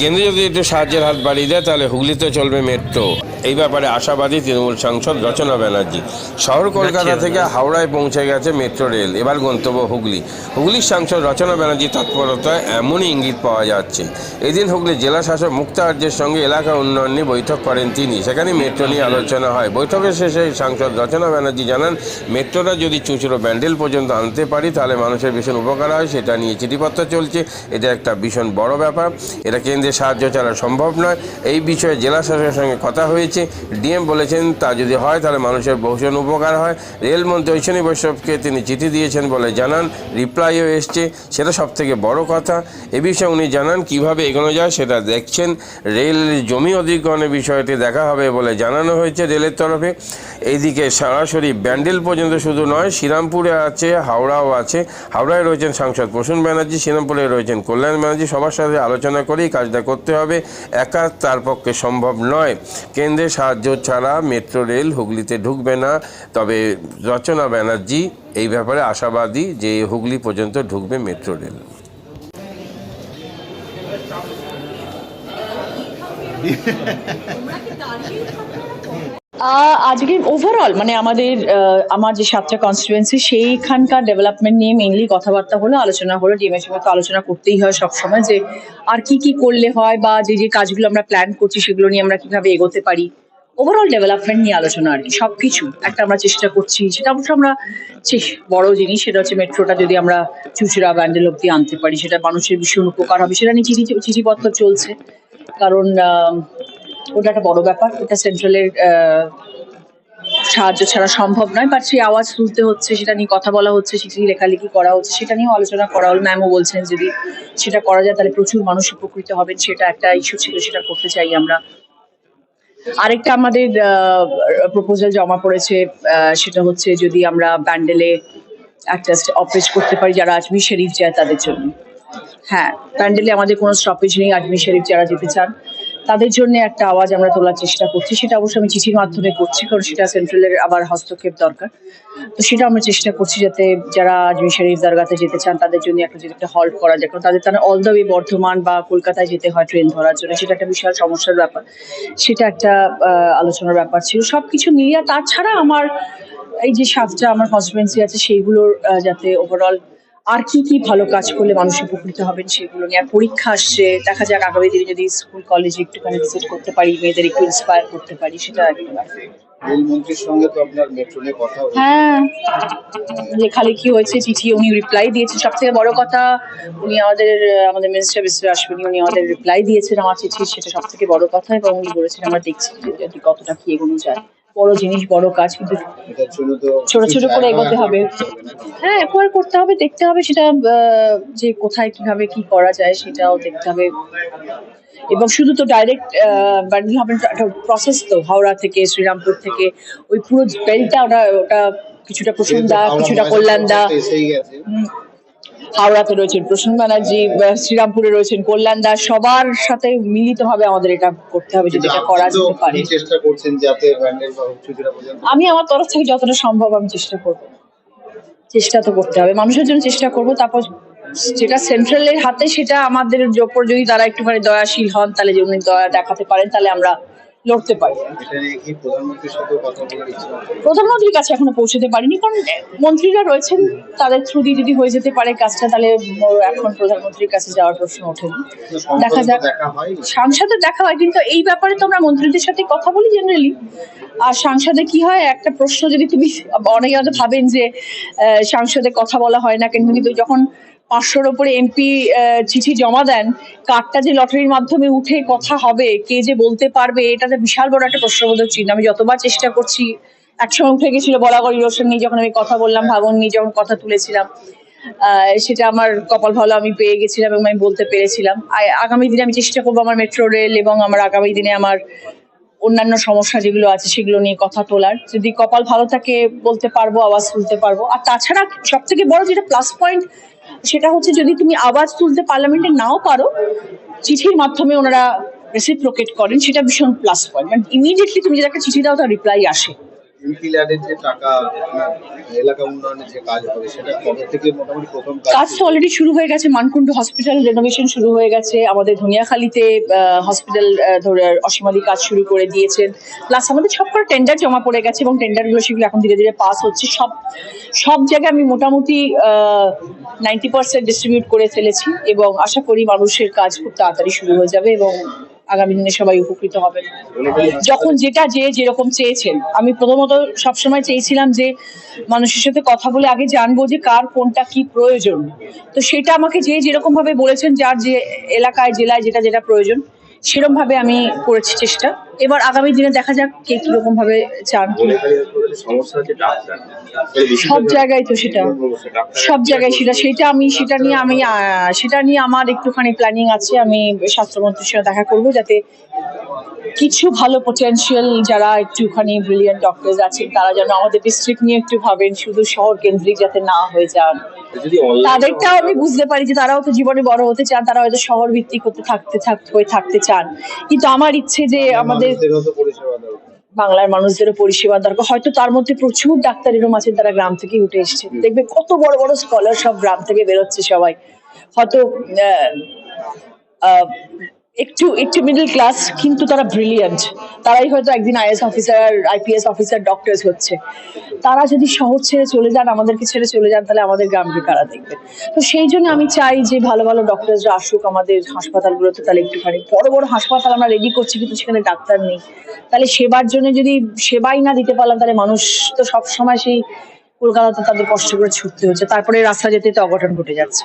কেন্দ্র যদি একটু সাহায্যের হাত বাড়িয়ে দেয় তাহলে হুগলিতে চলবে মেট্রো। এই ব্যাপারে আশাবাদী তৃণমূল সাংসদ রচনা ব্যানার্জি। শহর কলকাতা থেকে হাওড়ায় পৌঁছে গেছে মেট্রো রেল। এবার গন্তব্য হুগলি। হুগলির সাংসদ রচনা ব্যানার্জি তৎপরতায় এমনই ইঙ্গিত পাওয়া যাচ্ছে। এদিন হুগলি জেলা শাসক মুক্তা আর্যের সঙ্গে এলাকা উন্নয়ন নিয়ে বৈঠক করেন তিনি। সেখানে মেট্রো নিয়ে আলোচনা হয়। বৈঠকের শেষে সাংসদ রচনা ব্যানার্জি জানান মেট্রোটা যদি চুচুড়ো ব্যান্ডেল পর্যন্ত আনতে পারি তাহলে মানুষের ভীষণ উপকার হয়। সেটা নিয়ে চিঠিপত্র চলছে। এটা একটা ভীষণ বড় ব্যাপার। এটা কেন্দ্রের সাহায্য ছাড়া সম্ভব নয়, এই বিষয়ে জেলা শাসকের সঙ্গে কথা হয়েছে। ডিএম বলেছেন, তা যদি হয়, তাহলে মানুষের ভীষণ উপকার হয়। রেলমন্ত্রী ঐশনী বৈষ্ণবকে তিনি চিঠি দিয়েছেন বলে জানান, রিপ্লাইও এসছে, সেটা সব থেকে বড় কথা। এ বিষয়ে উনি জানান, কীভাবে এগোনো যায় সেটা দেখছেন। রেল জমি অধিগ্রহণের বিষয়টি দেখা হবে বলে জানানো হয়েছে রেলের তরফে। এইদিকে সরাসরি ব্যান্ডেল পর্যন্ত শুধু নয়, শ্রীরামপুরে আছে, হাওড়াও আছে। হাওড়ায় রয়েছেন সাংসদ প্রসূন ব্যানার্জি, শ্রীরামপুরে রয়েছেন কল্যাণ ব্যানার্জি। সবার সাথে আলোচনা করেই কাজটা করতে হবে। একা তার পক্ষে সম্ভব নয়। কেন্দ্রের সাহায্য ছাড়া মেট্রো রেল হুগলিতে ঢুকবে না। তবে রচনা ব্যানার্জি, এই ব্যাপারে আশাবাদী যে হুগলি পর্যন্ত ঢুকবে মেট্রো রেল। আজকে ওভারঅল মানে আমাদের আমার যে সাতটা কনস্টিটুয়েন্সি সেইখানকার ডেভেলপমেন্ট নিয়ে মেইনলি কথাবার্তা হলো, আলোচনা হলো ডিএমের সঙ্গে তো আলোচনা করতেই হয় সবসময় যে আর কি কি করলে হয় বা যে যে কাজগুলো আমরা প্ল্যান করছি, সেগুলো নিয়ে আমরা কীভাবে এগোতে পারি। ওভারঅল ডেভেলপমেন্ট নিয়ে আলোচনা আর কি, সবকিছু একটা আমরা চেষ্টা করছি, সেটা অবশ্য আমরা বড় জিনিস, সেটা হচ্ছে মেট্রোটা যদি আমরা চুচুড়া ব্যান্ডেল অব্দি আনতে পারি, সেটা মানুষের ভীষণ উপকার হবে, সেটা নিয়ে চিঠি, চিঠিপত্র চলছে। কারণ ওটা একটা বড় ব্যাপার। ওটা সেন্ট্রালের সাহায্য ছাড়া সম্ভব নয় বাট সেই আওয়াজ তুলতে হচ্ছে, সেটা নিয়ে কথা বলা হচ্ছে চিঠি লেখালেখি করা হচ্ছে, সেটা নিয়েও আলোচনা করা হল। ম্যামও বলছেন যদি সেটা করা যায়, তাহলে প্রচুর মানুষ উপকৃত হবেন, সেটা একটা ইস্যু ছিল, সেটা করতে চাই আমরা। আরেকটা আমাদের প্রপোজাল জমা পড়েছে সেটা হচ্ছে যদি আমরা ব্যান্ডেলে একটা অপারেট করতে পারি, যারা আজমির শরীফ যায় তাদের জন্য। হ্যাঁ প্যান্ডেলে আমাদের কোনো স্টপেজ নেই আজমির শরীফ যারা যেতে চান। তাদের জন্য একটা আওয়াজ আমরা তোলার চেষ্টা করছি। সেটা অবশ্য আমি চিঠির মাধ্যমে করছি, কারণ সেটা সেন্ট্রালের আবার হস্তক্ষেপ দরকার। তো সেটা আমরা চেষ্টা করছি যাতে যারা আজমির শরীফ দরগাতে যেতে চান, তাদের জন্য একটা যদি একটা হল্ট করা যায়, কারণ তাদের তারা অল দ্য ওয়ে বর্ধমান বা কলকাতায় যেতে হয় ট্রেন ধরার জন্য, সেটা একটা বিশাল সমস্যার ব্যাপার। সেটা একটা আলোচনার ব্যাপার ছিল। সবকিছু মিলিয়ে তাছাড়া আমার এই যে সাতটা আমার কনস্টিটুয়েন্সি আছে, সেইগুলোর যাতে ওভারঅল আর কি কি ভালো কাজ করলে মানুষ উপকৃত হবেন সেগুলো নিয়ে? আর পরীক্ষা আসছে দেখা যাক আগামী দিনে যদি স্কুল কলেজে একটুখানি ভিজিট করতে পারি মেয়েদের একটু ইন্সপায়ার করতে পারি সেটা। রেলমন্ত্রীর সঙ্গে তো আপনার মেট্রো কথা হয়েছে। হ্যাঁ লেখালেখি হয়েছে চিঠি উনি রিপ্লাই দিয়েছেন সব থেকে বড় কথা উনি আমাদের আমাদের মিনিস্টার মিস্টার আসবেনি উনি আমাদের রিপ্লাই দিয়েছেন আমার চিঠি সেটা সব থেকে বড় কথা এবং উনি বলেছেন আমরা দেখছি কতটা কি এগোনো যায়। বড় জিনিস বড় কাজ কিন্তু ছোট ছোট করে এগোতে হবে। হ্যাঁ। একবার করতে হবে দেখতে হবে সেটা যে কোথায় কীভাবে কি করা যায় সেটাও দেখতে হবে। এবং শুধু তো ডাইরেক্ট ব্যান্ডেল হবে প্রসেস তো হাওড়া থেকে শ্রীরামপুর থেকে ওই পুরো বেলটা ওটা ওটা কিছুটা প্রসন্দা কিছুটা গেছে। হুম, হাওড়াতে রয়েছেন প্রসন্ন ব্যানার্জি শ্রীরামপুরে রয়েছেন কল্যাণদা সবার সাথে মিলিতভাবে আমাদের এটা করতে হবে যদি এটা করা যেতে পারে। চেষ্টা করছেন যাতে আমি আমার তরফ থেকে যতটা সম্ভব আমি চেষ্টা করব। চেষ্টা তো করতে হবে। মানুষের জন্য চেষ্টা করব তারপর যেটা সেন্ট্রালের হাতে সেটা আমাদের ওপর যদি তারা একটুখানি দয়াশীল হন তাহলে যদি উনি দয়া দেখাতে পারেন তাহলে আমরা লড়তে পারি। প্রধানমন্ত্রীর কাছে এখনও পৌঁছতে পারিনি, কারণ মন্ত্রীরা রয়েছেন, তাদের থ্রু দিয়ে যদি হয়ে যেতে পারে কাজটা, তাহলে এখন প্রধানমন্ত্রীর কাছে যাওয়ার প্রশ্ন ওঠেনি। দেখা যাক। সাংসদে দেখা হয়, কিন্তু এই ব্যাপারে তো আমরা মন্ত্রীদের সাথে কথা বলি জেনারেলি আর সাংসদে কি হয়, একটা প্রশ্ন যদি তুমি অনেকে হয়তো ভাবেন যে সাংসদে কথা বলা হয় না কিন্তু কিন্তু যখন পাঁচশোর ওপরে এমপি চিঠি জমা দেন, কার্ডটা যে লটারির মাধ্যমে উঠে কথা হবে, কে যে বলতে পারবে, এটা তো বিশাল বড় একটা প্রশ্নবোধক চিহ্ন। আমি যতবার চেষ্টা করছি, একসময় উঠে গেছিল বলাগড় ইরোশন নিয়ে, যখন আমি কথা বললাম ভাগন নিয়ে যখন কথা তুলেছিলাম। সেটা আমার কপাল ভালো, আমি পেয়ে গেছিলাম এবং আমি বলতে পেরেছিলাম। আগামী দিনে আমি চেষ্টা করব আমার মেট্রো রেল এবং আমার আগামী দিনে আমার অন্যান্য সমস্যা যেগুলো আছে, সেগুলো নিয়ে কথা তোলার। যদি কপাল ভালো থাকে, বলতে পারব, আওয়াজ তুলতে পারব। আর তাছাড়া সব থেকে বড় যেটা প্লাস পয়েন্ট সেটা হচ্ছে যদি তুমি আওয়াজ তুলতে পার্লামেন্টে নাও পারো, চিঠির মাধ্যমে ওনারা রেসিপ্রোকেট করেন, সেটা ভীষণ প্লাস পয়েন্ট মানে ইমিডিয়েটলি তুমি যদি একটা চিঠি দাও তার রিপ্লাই আসে। এমপি যে টাকা এলাকা উন্নয়নের যে কাজ হবে সেটা কবে থেকে মোটামুটি প্রথম কাজ কাজ তো অলরেডি শুরু হয়ে গেছে। মানকুণ্ড হসপিটাল রেনোভেশন শুরু হয়ে গেছে। আমাদের ধনিয়াখালীতে হসপিটাল ধরে অসীমাদি কাজ শুরু করে দিয়েছেন। প্লাস আমাদের সব করে টেন্ডার জমা পড়ে গেছে এবং টেন্ডারগুলো সেগুলো এখন ধীরে ধীরে পাস হচ্ছে। সব সব জায়গায় আমি মোটামুটি নাইনটি পার্সেন্ট ডিস্ট্রিবিউট করে ফেলেছি এবং আশা করি মানুষের কাজ খুব তাড়াতাড়ি শুরু হয়ে যাবে এবং আগামী দিনে সবাই উপকৃত হবে যখন যেটা যে যেরকম চেয়েছেন। আমি প্রথমত সবসময় চেয়েছিলাম যে মানুষের সাথে কথা বলে আগে জানব যে কার কোনটা কি প্রয়োজন। তো সেটা আমাকে যে যেরকম ভাবে বলেছেন যার যে এলাকায় জেলায় যেটা যেটা প্রয়োজন সেরকম ভাবে আমি করেছি চেষ্টা। এবার আগামী দিনে দেখা যাক কে কীরকম ভাবে চান। সব জায়গায় তো সেটা। সব জায়গায় সেটা। সেটা আমি, সেটা নিয়ে আমি সেটা নিয়ে আমার একটুখানি প্ল্যানিং আছে। আমি স্বাস্থ্যমন্ত্রীর সাথে দেখা করব যাতে কিছু ভালো পোটেনশিয়াল যারা একটুখানি ব্রিলিয়ান্ট ডক্টরস আছেন তারা যেন আমাদের ডিস্ট্রিক্ট নিয়ে একটু ভাবেন শুধু শহর কেন্দ্রিক যাতে না হয়ে যান। তাদেরটাও আমি বুঝতে পারি যে তারাও তো জীবনে বড় হতে চান তারা হয়তো শহর ভিত্তিক হতে থাকতে হয়ে থাকতে চান। কিন্তু আমার ইচ্ছে যে আমাদের বাংলার মানুষদেরও পরিষেবা দরকার। হয়তো তার মধ্যে প্রচুর ডাক্তার এরম আছেন তারা গ্রাম থেকে উঠে এসছে। দেখবে কত বড় বড় স্কলার সব গ্রাম থেকে বেরোচ্ছে সবাই। হয়তো আহ, আহ, একটু একটু মিডল ক্লাস কিন্তু তারা ব্রিলিয়ান্ট তারাই হয়তো একদিন IS officer IPS officer doctors হচ্ছে। তারা যদি শহর ছেড়ে চলে যান, আমাদেরকে ছেড়ে চলে যান, তাহলে আমাদের গ্রামকে কারা দেখবে? তো সেই জন্য আমি চাই যে ভালো ভালো ডক্টরসরা আসুক আমাদের হাসপাতালগুলোতে, তাহলে একটুখানি। বড় বড় হাসপাতাল আমরা রেডি করছি, কিন্তু সেখানে ডাক্তার নেই। তাহলে সেবার জন্য যদি সেবাই না দিতে পারলাম, তাহলে মানুষ তো সব সময় সেই কলকাতাতে তাদের কষ্ট করে ছুটতে হচ্ছে। তারপরে রাস্তা যেতে তো অঘটন ঘটে যাচ্ছে।